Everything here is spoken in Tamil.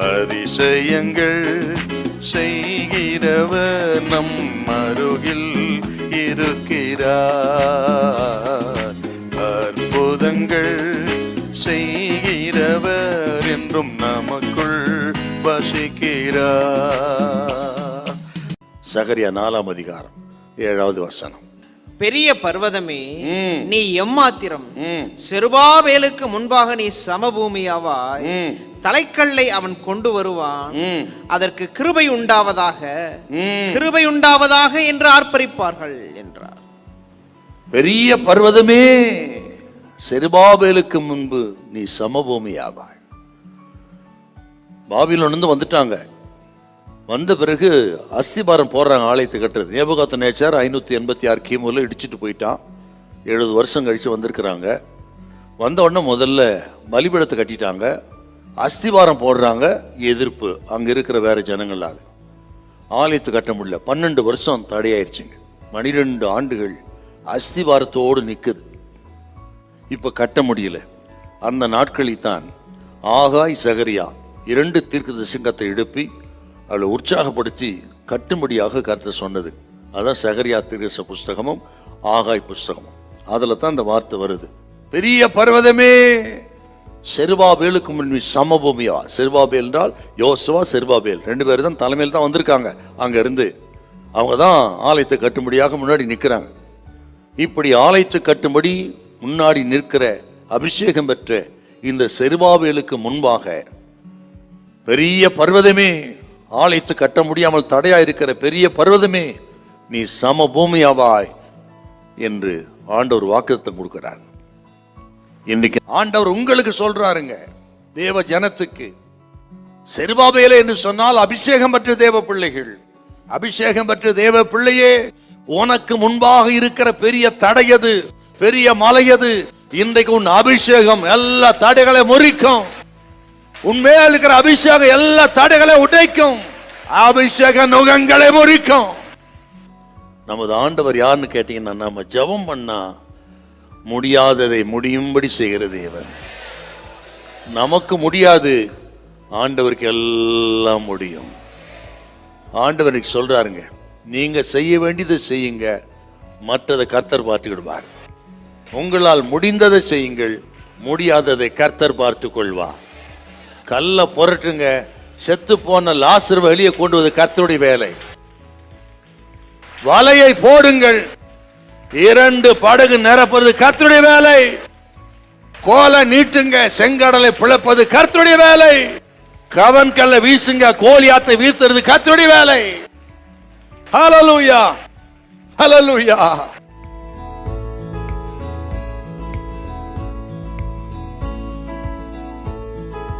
அதிசயங்கள் செய்கிறவர் நம் அருகில் இருக்கிறார். அற்புதங்கள் செய்கிறவர் என்றும் நமக்குள் வசிக்கிறார். சகரியா நாலாம் அதிகாரம் ஏழாவது வசனம். பெரிய பர்வதமே. நீ எம்மாத்திரம் ம். செருபாபேலுக்கு முன்பாக நீ சமபூமியாவாய். தலைக்கல்லை அவன் கொண்டு வருவான். அதற்கு கிருபை உண்டாவதாக. கிருபை உண்டாவதாக என்று ஆர்ப்பரிப்பார்கள் என்றார் பெரிய பர்வதமே செருபாபேலுக்கு முன்பு நீ சமபூமியாவாய் பாபிலோனிலிருந்து வந்துட்டாங்க வந்த பிறகு அஸ்திபாரம் போடுறாங்க ஆலயத்தை கட்டுறது. நேபகாத்த நேச்சார் ஐநூற்றி எண்பத்தி ஆறு கிமுல இடிச்சிட்டு போயிட்டான். எழுபது வருஷம் கழித்து வந்திருக்கிறாங்க. வந்த உடனே முதல்ல பலிபீடத்தை கட்டிட்டாங்க. அஸ்திவாரம் போடுறாங்க எதிர்ப்பு. அங்கே இருக்கிற வேற ஜனங்களால். ஆலயத்தை கட்ட முடியல. பன்னெண்டு வருஷம் தடையாயிருச்சுங்க. பனிரெண்டு ஆண்டுகள் அஸ்திவாரத்தோடு நிற்குது இப்போ கட்ட முடியல. அந்த நாட்களில் தான் ஆகாய் சகரியா இரண்டு தீர்க்க எழுப்பி அவளை உற்சாகப்படுத்தி கட்டும்படியாக கருத்து சொன்னது. அதான் சகரியா திருச புஸ்தகமும் ஆகாய் புஸ்தகமும். அதில் தான் அந்த வார்த்தை வருது. பெரிய பர்வதமே செருபாபேலுக்கு முன் சமபூமியா? செருபாபேல் என்றால் யோசுவா செருபாபேல். ரெண்டு பேரும் தான் தலைமையில் தான் வந்திருக்காங்க. அங்கேருந்து அவங்க தான் ஆலயத்தை கட்டும்படியாக முன்னாடி நிற்கிறாங்க இப்படி ஆலயத்தை கட்டும்படி முன்னாடி நிற்கிற அபிஷேகம் பெற்ற இந்த செருபாபேலுக்கு முன்பாக பெரிய பர்வதமே ஆலயத்து கட்ட முடியாமல் தடையா இருக்கிற பெரிய பர்வதமே நீ சமபூமியாவாய் என்று ஆண்டவர் வாக்குத்தம் கொடுக்கிறார். இன்னைக்கு ஆண்டவர் உங்களுக்கு சொல்றாருங்க தேவ ஜனத்துக்கு செருபாபேல என்று சொன்னால் அபிஷேகம் பெற்ற தேவ பிள்ளைகள். அபிஷேகம் பெற்ற தேவ பிள்ளையே உனக்கு முன்பாக இருக்கிற பெரிய தடையது பெரிய மலையது இன்றைக்கு உன் அபிஷேகம் எல்லா தடைகளை முறிக்கும். உண்மையா இருக்கிற அபிஷேகம் எல்லா தடைகளை உடைக்கும். அபிஷேக நுகங்களை முறிக்கும். நமது ஆண்டவர் யாருன்னு கேட்டீங்கன்னா நம்ம ஜெபம் பண்ணா முடியாததை முடியும்படி செய்கிற தேவன். நமக்கு முடியாது ஆண்டவருக்கு எல்லாம் முடியும். ஆண்டவர் சொல்றாருங்க நீங்க செய்ய வேண்டியதை செய்யுங்க மற்றதை கர்த்தர் பார்த்துக்கிடுவார் உங்களால் முடிந்ததை செய்யுங்கள் முடியாததை கர்த்தர் பார்த்து கொள்வார். கல்லை புரட்டுங்க செத்து போன லாசர் வெளியே கொண்டு வந்து கத்தருடைய வேலை. வலையை போடுங்கள். இரண்டு படகு நிரப்புறது கத்தருடைய வேலை. கோலை நீட்டுங்க. செங்கடலை பிளப்பது கர்த்தருடைய வேலை. கவன் கல்ல வீசுங்க. கோலியாத்தை வீழ்த்துறது கர்த்தருடைய வேலை. Hallelujah hallelujah